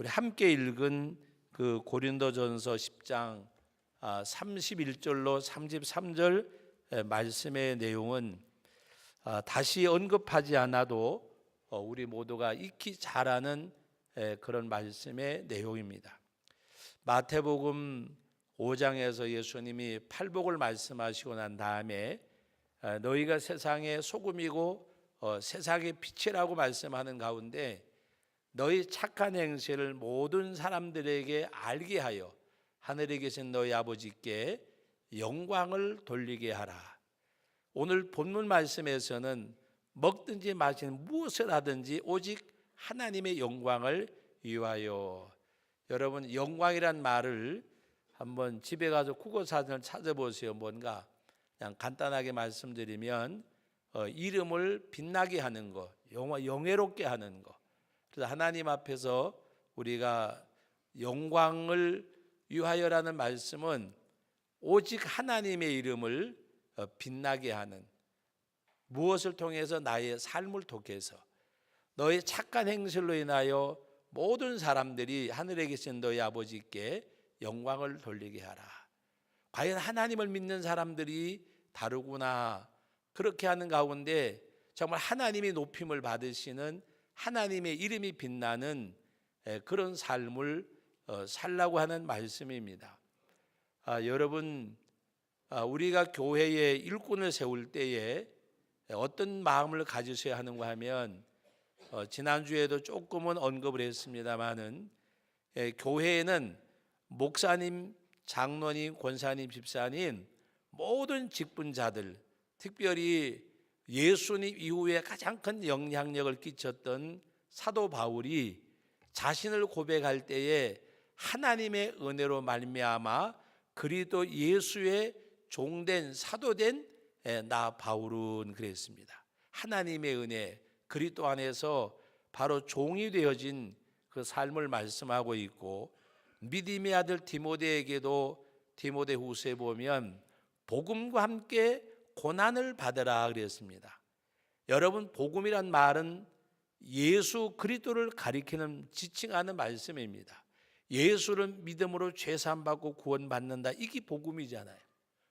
우리 함께 읽은 그 고린도전서 10장 31절로 33절 말씀의 내용은 아, 다시 언급하지 않아도 어, 우리 모두가 익히 잘 아는 그런 말씀의 내용입니다. 마태복음 5장에서 예수님이 팔복을 말씀하시고 난 다음에 아, 너희가 세상의 소금이고 어, 세상의 빛이라고 말씀하는 가운데 너희 착한 행실을 모든 사람들에게 알게 하여 하늘에 계신 너희 아버지께 영광을 돌리게 하라. 오늘 본문 말씀에서는 먹든지 마시는 무엇을 하든지 오직 하나님의 영광을 위하여 여러분 영광이란 말을 한번 집에 가서 국어 사전을 찾아보세요. 뭔가 그냥 간단하게 말씀드리면 어, 이름을 빛나게 하는 거, 영, 영예롭게 하는 거. 그래서 하나님 앞에서 우리가 영광을 위하여라는 말씀은 오직 하나님의 이름을 어, 빛나게 하는 무엇을 통해서 나의 삶을 통해서 너의 착한 행실로 인하여 모든 사람들이 하늘에 계신 너희 아버지께 영광을 돌리게 하라. 과연 하나님을 믿는 사람들이 다르구나. 그렇게 하는 가운데 정말 하나님이 높임을 받으시는 하나님의 이름이 빛나는 그런 삶을 어, 살라고 하는 말씀입니다. 아, 여러분, 아, 우리가 교회에 일꾼을 세울 때에 어떤 마음을 가지셔야 하는가 하면 어, 지난주에도 조금은 언급을 했습니다만은 교회에는 목사님, 장로님, 권사님, 집사님 모든 직분자들 특별히 예수님 이후에 가장 큰 영향력을 끼쳤던 사도 바울이 자신을 고백할 때에 하나님의 은혜로 말미암아 그리도 예수의 종된 사도된 나 바울은 그랬습니다. 하나님의 은혜 그리스도 안에서 바로 종이 되어진 그 삶을 말씀하고 있고 믿음의 아들 디모데에게도 디모데후서에 보면 복음과 함께 고난을 받으라 그랬습니다. 여러분 복음이란 말은 예수 그리스도를 가리키는 지칭하는 말씀입니다. 예수를 믿음으로 죄산 받고 구원 받는다. 이게 복음이잖아요.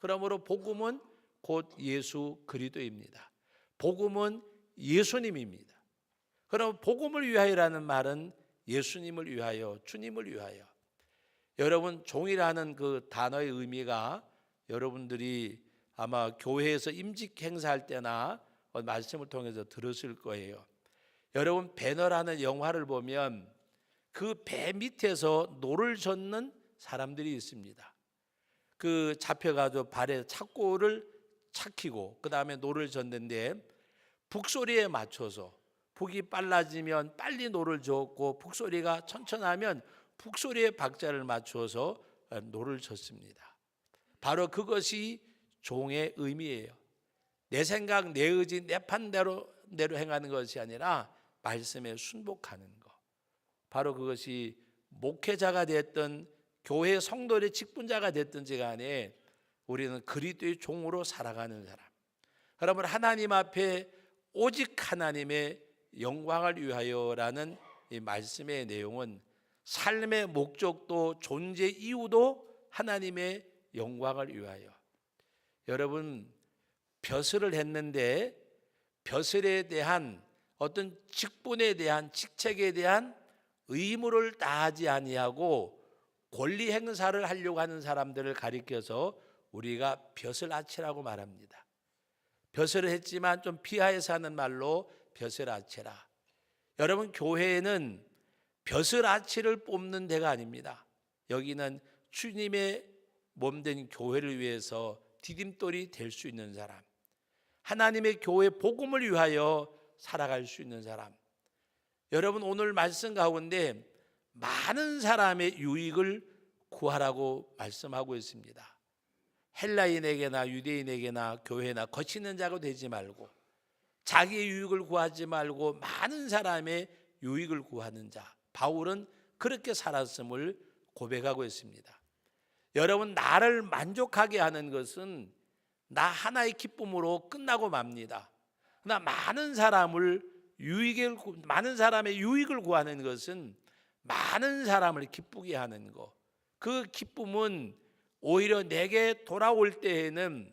그러므로 복음은 곧 예수 그리스도입니다. 복음은 예수님입니다. 그럼 복음을 위하여라는 말은 예수님을 위하여, 주님을 위하여. 여러분 종이라는 그 단어의 의미가 여러분들이 아마 교회에서 임직 행사할 때나 말씀을 통해서 들었을 거예요. 여러분 배너라는 영화를 보면 그 배 밑에서 노를 젓는 사람들이 있습니다. 그 잡혀가지고 발에 착고를 착히고 그 다음에 노를 젓는데 북소리에 맞춰서 북이 빨라지면 빨리 노를 젓고 북소리가 천천하면 북소리의 박자를 맞추어서 노를 쳤습니다. 바로 그것이 종의 의미예요. 내 생각, 내 의지, 내 판대로 대로 행하는 것이 아니라 말씀에 순복하는 것. 바로 그것이 목회자가 됐던 교회 성도의 직분자가 됐든지 간에 우리는 그리스도의 종으로 살아가는 사람. 여러분 하나님 앞에 오직 하나님의 영광을 위하여라는 이 말씀의 내용은 삶의 목적도 존재 이유도 하나님의 영광을 위하여. 여러분 벼슬을 했는데 벼슬에 대한 어떤 직분에 대한 직책에 대한 의무를 다하지 아니하고 권리 행사를 하려고 하는 사람들을 가리켜서 우리가 벼슬 아치라고 말합니다. 벼슬을 했지만 좀 피하여서 하는 말로 벼슬 아치라. 여러분 교회에는 벼슬 아치를 뽑는 데가 아닙니다. 여기는 주님의 몸 된 교회를 위해서 디딤돌이 될 수 있는 사람. 하나님의 교회 복음을 위하여 살아갈 수 있는 사람. 여러분 오늘 말씀 가운데 많은 사람의 유익을 구하라고 말씀하고 있습니다. 헬라인에게나 유대인에게나 교회나 거치는 자가 되지 말고 자기의 유익을 구하지 말고 많은 사람의 유익을 구하는 자. 바울은 그렇게 살았음을 고백하고 있습니다. 여러분 나를 만족하게 하는 것은 나 하나의 기쁨으로 끝나고 맙니다. 그러나 많은 사람을 유익을 많은 사람의 유익을 구하는 것은 많은 사람을 기쁘게 하는 거. 그 기쁨은 오히려 내게 돌아올 때에는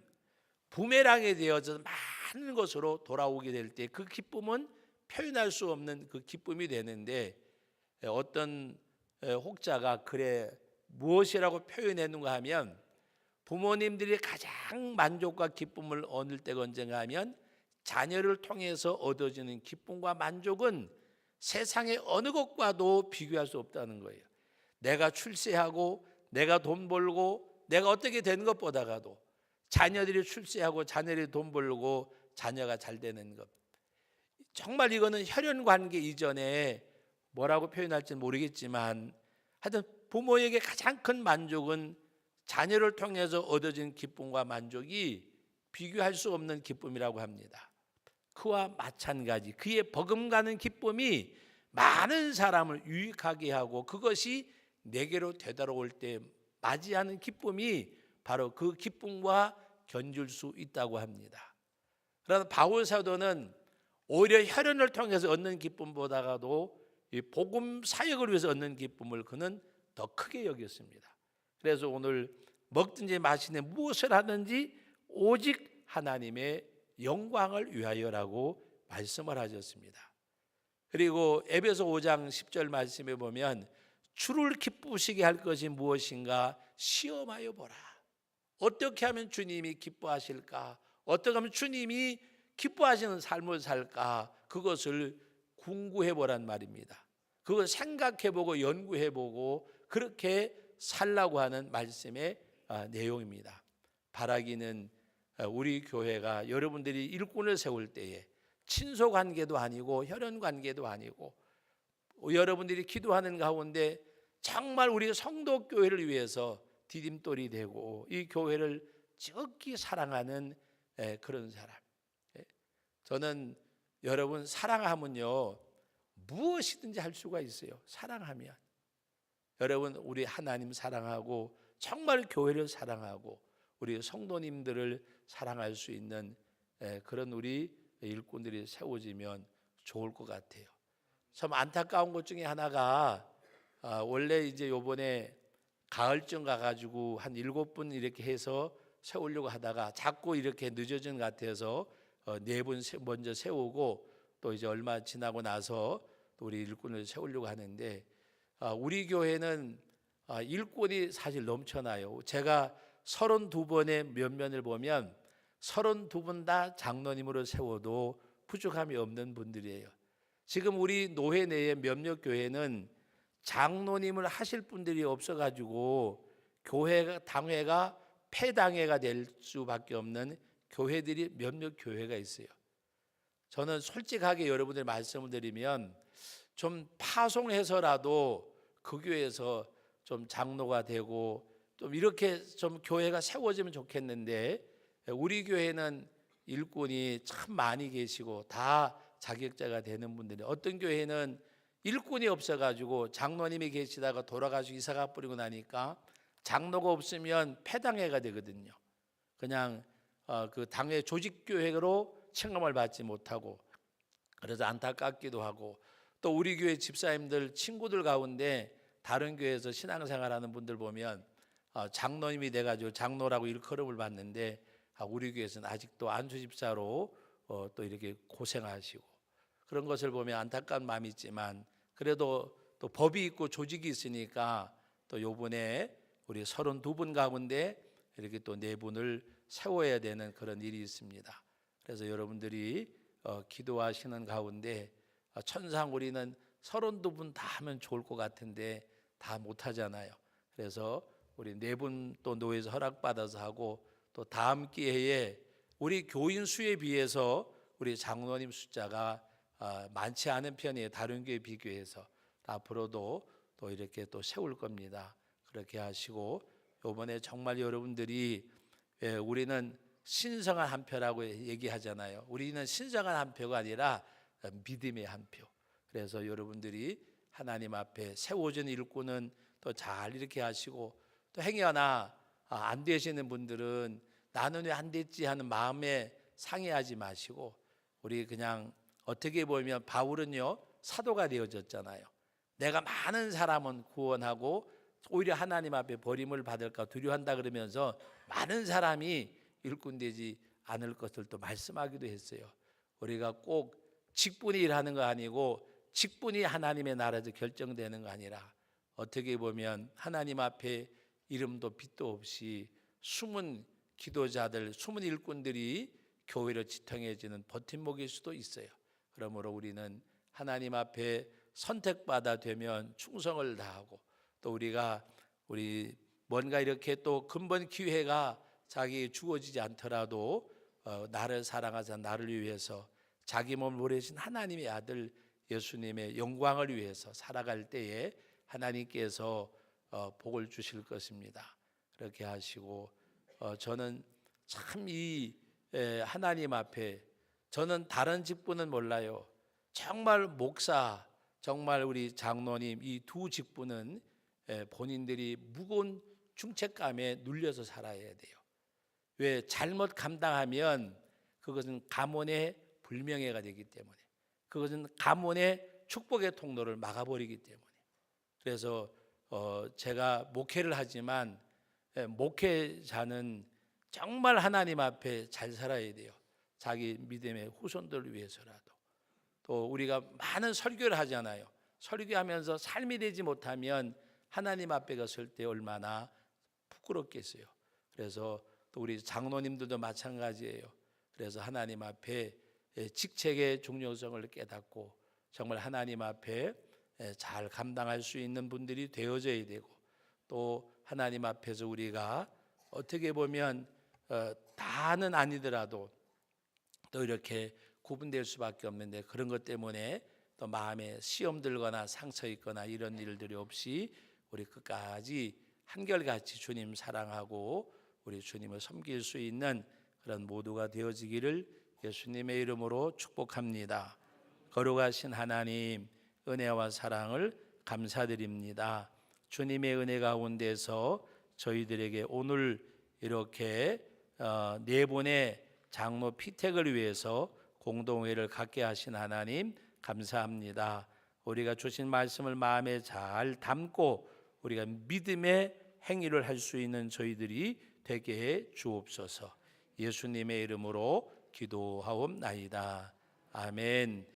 부메랑이 되어서 많은 것으로 돌아오게 될 때 그 기쁨은 표현할 수 없는 그 기쁨이 되는데 어떤 혹자가 그래 무엇이라고 표현했는가 하면 부모님들이 가장 만족과 기쁨을 얻을 때가 언젠가 하면 자녀를 통해서 얻어지는 기쁨과 만족은 세상의 어느 것과도 비교할 수 없다는 거예요. 내가 출세하고 내가 돈 벌고 내가 어떻게 되는 것보다가도 자녀들이 출세하고 자녀들이 돈 벌고 자녀가 잘 되는 것. 정말 이거는 혈연 관계 이전에 뭐라고 표현할지 모르겠지만 하여튼 부모에게 가장 큰 만족은 자녀를 통해서 얻어진 기쁨과 만족이 비교할 수 없는 기쁨이라고 합니다. 그와 마찬가지 그의 버금가는 기쁨이 많은 사람을 유익하게 하고 그것이 내게로 되돌아올 때 맞이하는 기쁨이 바로 그 기쁨과 견줄 수 있다고 합니다. 그러나 바울 사도는 오히려 혈연을 통해서 얻는 기쁨보다가도 이 복음 사역을 위해서 얻는 기쁨을 그는 더 크게 여겼습니다. 그래서 오늘 먹든지 마시든 무엇을 하든지 오직 하나님의 영광을 위하여라고 말씀을 하셨습니다. 그리고 에베소 5장 10절 말씀에 보면 주를 기쁘시게 할 것이 무엇인가 시험하여 보라. 어떻게 하면 주님이 기뻐하실까? 어떻게 하면 주님이 기뻐하시는 삶을 살까? 그것을 궁구해 보란 말입니다. 그걸 생각해 보고 연구해 보고 그렇게 살라고 하는 말씀의 아, 내용입니다. 바라기는 아, 우리 교회가 여러분들이 일꾼을 세울 때에 친소 관계도 아니고 혈연 관계도 아니고 여러분들이 기도하는 가운데 정말 우리 성도 교회를 위해서 디딤돌이 되고 이 교회를 지극히 사랑하는 그런 사람. 저는 여러분 사랑하면요 무엇이든지 할 수가 있어요. 사랑하면 여러분 우리 하나님 사랑하고 정말 교회를 사랑하고 우리 성도님들을 사랑할 수 있는 그런 우리 일꾼들이 세워지면 좋을 것 같아요. 참 안타까운 것 중에 하나가 아, 원래 이제 요번에 가을쯤 가가지고 한 일곱 분 이렇게 해서 세우려고 하다가 자꾸 이렇게 늦어진 것 같아서 어, 네분 먼저 세우고 또 이제 얼마 지나고 나서 또 우리 일꾼을 세우려고 하는데 아, 우리 교회는 아, 일꾼이 사실 넘쳐나요. 제가 32번의 면면을 보면 32분 다 장로님으로 세워도 부족함이 없는 분들이에요. 지금 우리 노회 내에 몇몇 교회는 장로님을 하실 분들이 없어가지고 교회가 당회가 폐당회가 될 수밖에 없는 교회들이 몇몇 교회가 있어요. 저는 솔직하게 여러분들 말씀을 드리면 좀 파송해서라도 그 교회에서 좀 장로가 되고 좀 이렇게 좀 교회가 세워지면 좋겠는데 우리 교회는 일꾼이 참 많이 계시고 다 자격자가 되는 분들이 어떤 교회는 일꾼이 없어가지고 장로님이 계시다가 돌아가시고 이사가 뿌리고 나니까 장로가 없으면 폐당회가 되거든요. 그냥 어, 그 당회 조직 교회로 청감을 받지 못하고 그래서 안타깝기도 하고 또 우리 교회 집사님들 친구들 가운데 다른 교회에서 신앙생활하는 분들 보면 어, 장로님이 돼가지고 장로라고 일컬음을 받는데 아, 우리 교회에서는 아직도 안수 집사로 어, 또 이렇게 고생하시고 그런 것을 보면 안타까운 마음이 있지만 그래도 또 법이 있고 조직이 있으니까 또 요번에 우리 32분 가운데 이렇게 또 네 분을 세워야 되는 그런 일이 있습니다. 그래서 여러분들이 어, 기도하시는 가운데 어, 천상 우리는 32분 다 하면 좋을 것 같은데 다 못하잖아요. 그래서 우리 네 분 또 노예에서 허락받아서 하고 또 다음 기회에 우리 교인 수에 비해서 우리 장로님 숫자가 아, 많지 않은 편이에요. 다른 교회 비교해서 앞으로도 또 이렇게 또 세울 겁니다. 그렇게 하시고 이번에 정말 여러분들이 예, 우리는 신성한 한 표라고 얘기하잖아요. 우리는 신성한 한 표가 아니라 믿음의 한 표. 그래서 여러분들이 하나님 앞에 세워진 일꾼은 또잘 이렇게 하시고 또 행여나 아, 안 되시는 분들은 나는 왜 안 됐지 하는 마음에 상해하지 마시고 우리 그냥 어떻게 보면 바울은요 사도가 되어졌잖아요. 내가 많은 사람은 구원하고 오히려 하나님 앞에 버림을 받을까 두려워한다 그러면서 많은 사람이 일꾼 되지 않을 것을 또 말씀하기도 했어요. 우리가 꼭 직분이 일하는 거 아니고 직분이 하나님의 나라에서 결정되는 거 아니라 어떻게 보면 하나님 앞에 이름도 빛도 없이 숨은 기도자들, 숨은 일꾼들이 교회로 지탱해지는 버팀목일 수도 있어요. 그러므로 우리는 하나님 앞에 선택받아 되면 충성을 다하고 또 우리가 우리 뭔가 이렇게 또 근본 기회가 자기 주어지지 않더라도 어, 나를 사랑하자 나를 위해서 자기 몸을 보내신 하나님의 아들 예수님의 영광을 위해서 살아갈 때에 하나님께서 어, 복을 주실 것입니다. 그렇게 하시고 어, 저는 참 이 하나님 앞에 저는 다른 직분은 몰라요. 정말 목사, 정말 우리 장로님 이 두 직분은 에, 본인들이 무거운 중책감에 눌려서 살아야 돼요. 왜 잘못 감당하면 그것은 가문의 불명예가 되기 때문에 그것은 가문의 축복의 통로를 막아버리기 때문에 그래서 어 제가 목회를 하지만 예, 목회자는 정말 하나님 앞에 잘 살아야 돼요. 자기 믿음의 후손들을 위해서라도 또 우리가 많은 설교를 하잖아요. 설교하면서 삶이 되지 못하면 하나님 앞에 갔을 때 얼마나 부끄럽겠어요. 그래서 또 우리 장로님들도 마찬가지예요. 그래서 하나님 앞에 예, 직책의 중요성을 깨닫고 정말 하나님 앞에 예, 잘 감당할 수 있는 분들이 되어져야 되고 또 하나님 앞에서 우리가 어떻게 보면 어, 다는 아니더라도 또 이렇게 구분될 수밖에 없는데 그런 것 때문에 또 마음에 시험 들거나 상처 있거나 이런 일들이 없이 우리 끝까지 한결같이 주님 사랑하고 우리 주님을 섬길 수 있는 그런 모두가 되어지기를 예수님의 이름으로 축복합니다. 거룩하신 하나님 은혜와 사랑을 감사드립니다. 주님의 은혜 가운데서 저희들에게 오늘 이렇게 어, 네 분의 장로 피택을 위해서 공동회를 갖게 하신 하나님 감사합니다. 우리가 주신 말씀을 마음에 잘 담고 우리가 믿음의 행위를 할 수 있는 저희들이 되게 해 주옵소서. 예수님의 이름으로 기도하옵나이다. 아멘.